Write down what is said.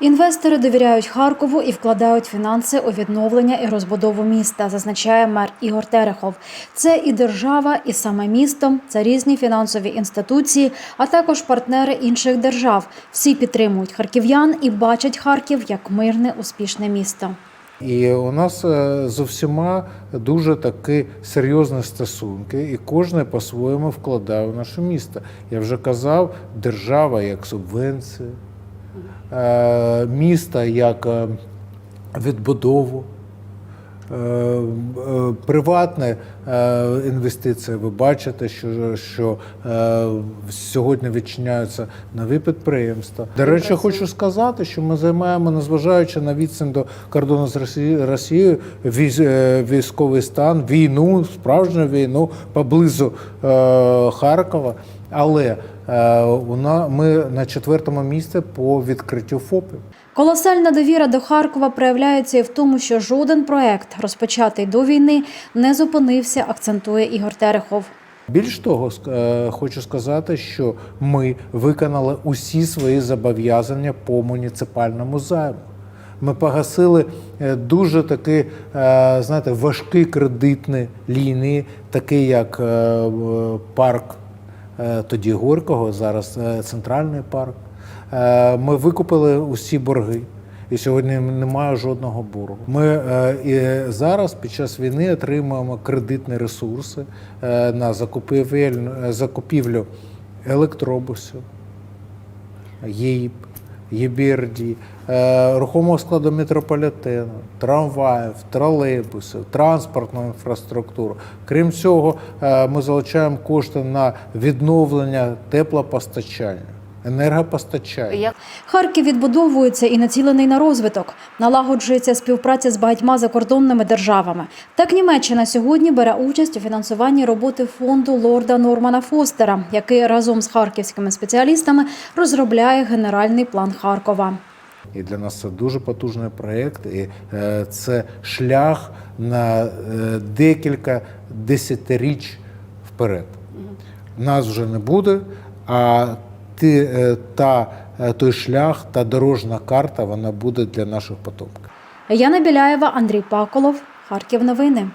Інвестори довіряють Харкову і вкладають фінанси у відновлення і розбудову міста, зазначає мер Ігор Терехов. Це і держава, і саме місто, це різні фінансові інституції, а також партнери інших держав. Всі підтримують харків'ян і бачать Харків як мирне, успішне місто. І у нас е, з усіма дуже такі серйозні стосунки, і кожен по-своєму вкладає в наше місто. Я вже казав, держава як субвенція, е, місто як е, відбудову. Е, Приватне інвестиції, ви бачите, що, що сьогодні відчиняються нові підприємства. До речі, хочу сказати, що ми займаємо, незважаючи на відстань до кордону з Росією, військовий стан, війну, справжню війну поблизу Харкова. Але ми на четвертому місці по відкриттю ФОПів. Колосальна довіра до Харкова проявляється і в тому, що жоден проект, розпочатий до війни, не зупинився, акцентує Ігор Терехов. Більш того, е, хочу сказати, що ми виконали усі свої зобов'язання по муніципальному займу. Ми погасили е, дуже такі, е, знаєте, важкі кредитні лінії, такі як е, е, парк е, тоді Горького, зараз е, центральний парк. Е, Ми викупили усі борги. І сьогодні немає жодного боргу. Ми е, і зараз під час війни отримуємо кредитні ресурси е, на закупівель, закупівлю електробусів, ЄІП, ЄБРД, е, рухомого складу метрополітену, трамваїв, тролейбусів, транспортну інфраструктуру. Крім цього, е, ми залучаємо кошти на відновлення теплопостачання, енергопостачання. Харків відбудовується і націлений на розвиток. Налагоджується співпраця з багатьма закордонними державами. Так Німеччина сьогодні бере участь у фінансуванні роботи фонду лорда Нормана Фостера, який разом з харківськими спеціалістами розробляє генеральний план Харкова. І для нас це дуже потужний проєкт, і е, це шлях на е, декілька десятиріч вперед. Нас вже не буде, а ти, е, та, е, той шлях, та дорожна карта, вона буде для наших потомків. Яна Біляєва, Андрій Паколов, Харків. Новини.